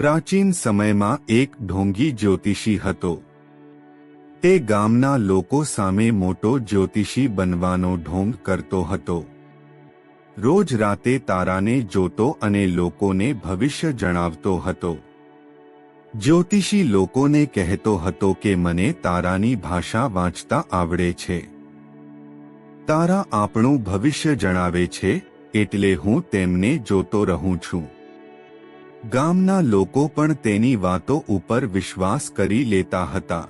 પ્રાચીન સમયમાં એક ઢોંગી જ્યોતિષી હતો. તે ગામના લોકો સામે મોટો જ્યોતિષી બનવાનો ઢોંગ કરતો હતો. રોજ રાતે તારાને જોતો અને લોકોને ભવિષ્ય જણાવતો હતો. જ્યોતિષી લોકોને કહેતો હતો કે મને તારાની ભાષા વાંચતા આવડે છે. તારા આપણું ભવિષ્ય જણાવે છે, એટલે હું તેમને જોતો રહું છું. ગામના લોકો પણ તેની વાતો ઉપર વિશ્વાસ કરી લેતા હતા.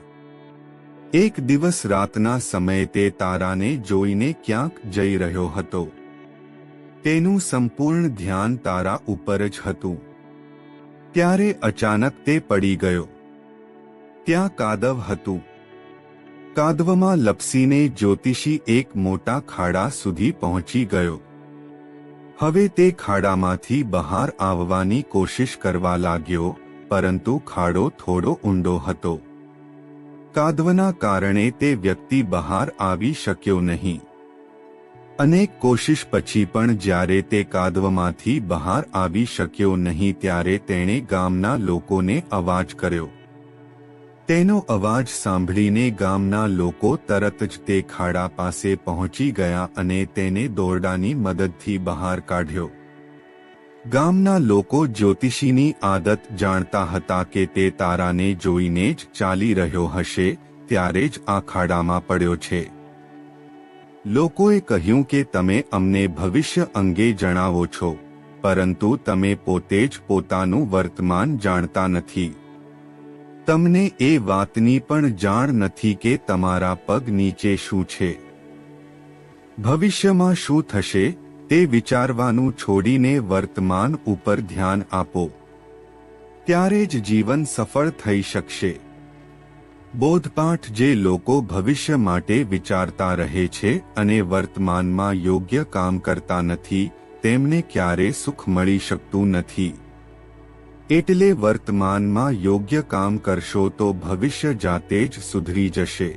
એક દિવસ રાતના સમયે તે તારાને જોઈને ક્યાંક જઈ રહ્યો હતો. તેનું સંપૂર્ણ ધ્યાન તારા ઉપર જ હતું. ત્યારે અચાનક તે પડી ગયો. ત્યાં કાદવ હતું. કાદવમાં લપસીને જ્યોતિષી એક મોટા ખાડા સુધી પહોંચી ગયો. હવે તે ખાડામાંથી બહાર આવવાની કોશિશ કરવા લાગ્યો, પરંતુ ખાડો થોડો ઊંડો હતો. કાદવના કારણે તે વ્યક્તિ બહાર આવી શક્યો નહીં. અનેક કોશિશ પછી પણ જ્યારે તે કાદવમાંથી બહાર આવી શક્યો નહીં ત્યારે તેણે ગામના લોકોને અવાજ કર્યો. તેનો અવાજ સાંભળીને ગામના લોકો તરત જ તે ખાડા પાસે પહોંચી ગયા અને તેને દોરડાની મદદથી બહાર કાઢ્યો. ગામના લોકો જ્યોતિષીની આદત જાણતા હતા કે તે તારાને જોઈને જ ચાલી રહ્યો હશે, ત્યારે જ આ ખાડામાં પડ્યો છે. લોકોએ કહ્યું કે તમે અમને ભવિષ્ય અંગે જણાવો છો, પરંતુ તમે પોતે જ પોતાનું વર્તમાન જાણતા નથી. તમને એ વાતની પણ જાણ નથી કે તમારા પગ નીચે શું છે. ભવિષ્યમાં શું થશે, તે વિચારવાનું છોડીને વર્તમાન ઉપર ધ્યાન આપો. ત્યારે જ જીવન સફળ થઈ શકશે. બોધપાઠ જે લોકો ભવિષ્ય માટે વિચારતા રહે છે અને વર્તમાનમાં યોગ્ય કામ કરતા નથી, તેમને ક્યારે સુખ મળી શકતું નથી. એટલે વર્તમાનમાં યોગ્ય કામ કરશો તો ભવિષ્ય જાતે જ સુધરી જશે.